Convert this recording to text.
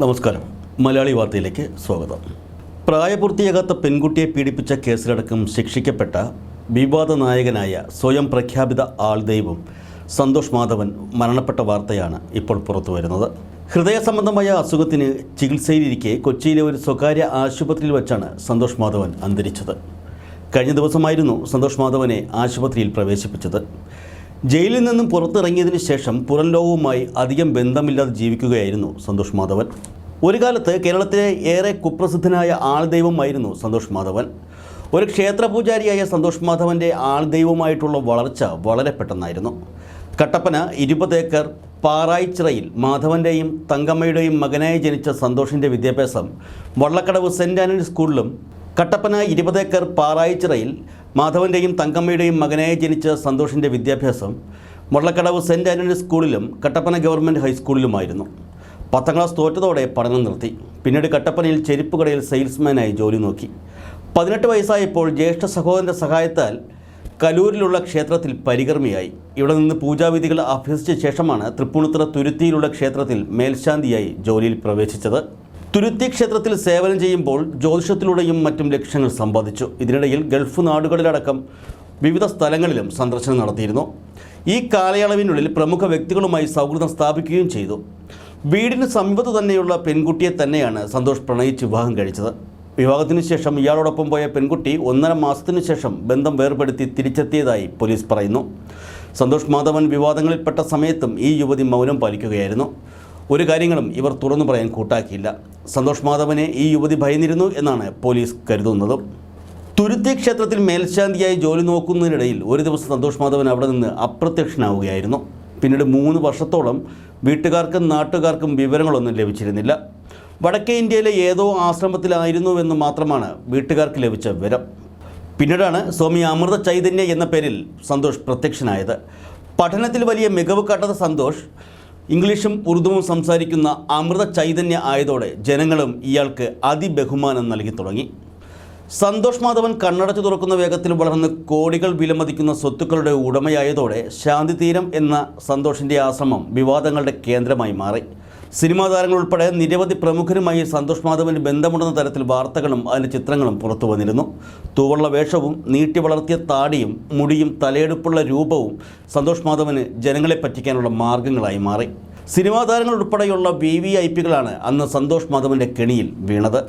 നമസ്കാരം. മലയാളി വാർത്തയിലേക്ക് സ്വാഗതം. പ്രായപൂർത്തിയാകാത്ത പെൺകുട്ടിയെ പീഡിപ്പിച്ച കേസിലടക്കം ശിക്ഷിക്കപ്പെട്ട വിവാദ നായകനായ സ്വയം പ്രഖ്യാപിത ആൾദൈവം സന്തോഷ് മാധവൻ മരണപ്പെട്ട വാർത്തയാണ് ഇപ്പോൾ പുറത്തു വരുന്നത്. ഹൃദയ സംബന്ധമായ അസുഖത്തിന് ചികിത്സയിലിരിക്കെ കൊച്ചിയിലെ ഒരു സ്വകാര്യ ആശുപത്രിയിൽ വെച്ചാണ് സന്തോഷ് മാധവൻ അന്തരിച്ചത്. കഴിഞ്ഞ ദിവസമായിരുന്നു സന്തോഷ് മാധവനെ ആശുപത്രിയിൽ പ്രവേശിപ്പിച്ചത്. ജയിലിൽ നിന്നും പുറത്തിറങ്ങിയതിന് ശേഷം പുറം ലോകവുമായി അധികം ബന്ധമില്ലാതെ ജീവിക്കുകയായിരുന്നു സന്തോഷ് മാധവൻ. ഒരു കാലത്ത് കേരളത്തിലെ ഏറെ കുപ്രസിദ്ധനായ ആൾദൈവമായിരുന്നു സന്തോഷ് മാധവൻ. ഒരു ക്ഷേത്രപൂജാരിയായ സന്തോഷ് മാധവന്റെ ആൾദൈവമായിട്ടുള്ള വളർച്ച വളരെ പെട്ടെന്നായിരുന്നു. കട്ടപ്പന ഇരുപത് ഏക്കർ പാറായിച്ചിറയിൽ മാധവന്റെയും തങ്കമ്മയുടെയും മകനായി ജനിച്ച സന്തോഷിന്റെ വിദ്യാഭ്യാസം വള്ളക്കടവ് സെന്റ് ആന്റണി സ്കൂളിലും കട്ടപ്പന ഇരുപതേക്കർ പാറായിച്ചിറയിൽ മാധവന്റെയും തങ്കമ്മയുടെയും മകനായി ജനിച്ച സന്തോഷിന്റെ വിദ്യാഭ്യാസം മുള്ളക്കടവ് സെന്റ് ആന്റണി സ്കൂളിലും കട്ടപ്പന ഗവൺമെന്റ് ഹൈസ്കൂളിലുമായിരുന്നു. പത്താം ക്ലാസ് തോറ്റതോടെ പഠനം നിർത്തി. പിന്നീട് കട്ടപ്പനയിൽ ചെരുപ്പ് കടയിൽ സെയിൽസ്മാനായി ജോലി നോക്കി. പതിനെട്ട് വയസ്സായപ്പോൾ ജ്യേഷ്ഠ സഹോദരന്റെ സഹായത്താൽ കലൂരിലുള്ള ക്ഷേത്രത്തിൽ പരികർമ്മിയായി. ഇവിടെ നിന്ന് പൂജാവിധികൾ അഭ്യസിച്ച ശേഷമാണ് തൃപ്പൂണിത്തുറ തുരുത്തിയിലുള്ള ക്ഷേത്രത്തിൽ മേൽശാന്തിയായി ജോലിയിൽ പ്രവേശിച്ചത്. തുരുത്തി ക്ഷേത്രത്തിൽ സേവനം ചെയ്യുമ്പോൾ ജ്യോതിഷത്തിലൂടെയും മറ്റും ലക്ഷ്യങ്ങൾ സമ്പാദിച്ചു. ഇതിനിടയിൽ ഗൾഫ് നാടുകളിലടക്കം വിവിധ സ്ഥലങ്ങളിലും സന്ദർശനം നടത്തിയിരുന്നു. ഈ കാലയളവിനുള്ളിൽ പ്രമുഖ വ്യക്തികളുമായി സൗഹൃദം സ്ഥാപിക്കുകയും ചെയ്തു. വീടിന് സമീപത്ത് തന്നെയുള്ള പെൺകുട്ടിയെ തന്നെയാണ് സന്തോഷ് പ്രണയിച്ച് വിവാഹം കഴിച്ചത്. വിവാഹത്തിന് ശേഷം ഇയാളോടൊപ്പം പോയ പെൺകുട്ടി ഒന്നര മാസത്തിനു ശേഷം ബന്ധം വേർപെടുത്തി തിരിച്ചെത്തിയതായി പോലീസ് പറയുന്നു. സന്തോഷ് മാധവൻ വിവാദങ്ങളിൽപ്പെട്ട സമയത്തും ഈ യുവതി മൗനം പാലിക്കുകയായിരുന്നു. ഒരു കാര്യങ്ങളും ഇവർ തുറന്നു പറയാൻ കൂട്ടാക്കിയില്ല. സന്തോഷ് മാധവനെ ഈ യുവതി ഭയന്നിരുന്നു എന്നാണ് പോലീസ് കരുതുന്നത്. തുരുത്തി ക്ഷേത്രത്തിൽ മേൽശാന്തിയായി ജോലി നോക്കുന്നതിനിടയിൽ ഒരു ദിവസം സന്തോഷ് മാധവൻ അവിടെ നിന്ന് അപ്രത്യക്ഷനാവുകയായിരുന്നു. പിന്നീട് മൂന്ന് വർഷത്തോളം വീട്ടുകാർക്കും നാട്ടുകാർക്കും വിവരങ്ങളൊന്നും ലഭിച്ചിരുന്നില്ല. വടക്കേ ഇന്ത്യയിലെ ഏതോ ആശ്രമത്തിലായിരുന്നുവെന്ന് മാത്രമാണ് വീട്ടുകാർക്ക് ലഭിച്ച വിവരം. പിന്നീടാണ് സ്വാമി അമൃത ചൈതന്യ എന്ന പേരിൽ സന്തോഷ് പ്രത്യക്ഷനായത്. പഠനത്തിൽ വലിയ മികവ് കാട്ടാത്ത സന്തോഷ് ഇംഗ്ലീഷും ഉറുദുവും സംസാരിക്കുന്ന അമൃത ചൈതന്യ ആയതോടെ ജനങ്ങളും ഇയാൾക്ക് അതിബഹുമാനം നൽകി തുടങ്ങി. സന്തോഷ് മാധവൻ കണ്ണടച്ചു തുറക്കുന്ന വേഗത്തിൽ വളർന്ന് കോടികൾ വിലമതിക്കുന്ന സ്വത്തുക്കളുടെ ഉടമയായതോടെ ശാന്തിതീരം എന്ന സന്തോഷിന്റെ ആശ്രമം വിവാദങ്ങളുടെ കേന്ദ്രമായി മാറി. സിനിമാ താരങ്ങൾ ഉൾപ്പെടെ നിരവധി പ്രമുഖരുമായി സന്തോഷ് മാധവന് ബന്ധമുണ്ടെന്ന തരത്തിൽ വാർത്തകളും അതിന്റെ ചിത്രങ്ങളും പുറത്തു വന്നിരുന്നു. തൂവള്ള വേഷവും നീട്ടി വളർത്തിയ താടിയും മുടിയും തലയെടുപ്പുള്ള രൂപവും സന്തോഷ് മാധവന് ജനങ്ങളെ പറ്റിക്കാനുള്ള മാർഗങ്ങളായി മാറി. സിനിമാ താരങ്ങൾ ഉൾപ്പെടെയുള്ള വി വി ഐ പികളാണ് അന്ന് സന്തോഷ് മാധവന്റെ കെണിയിൽ വീണത്.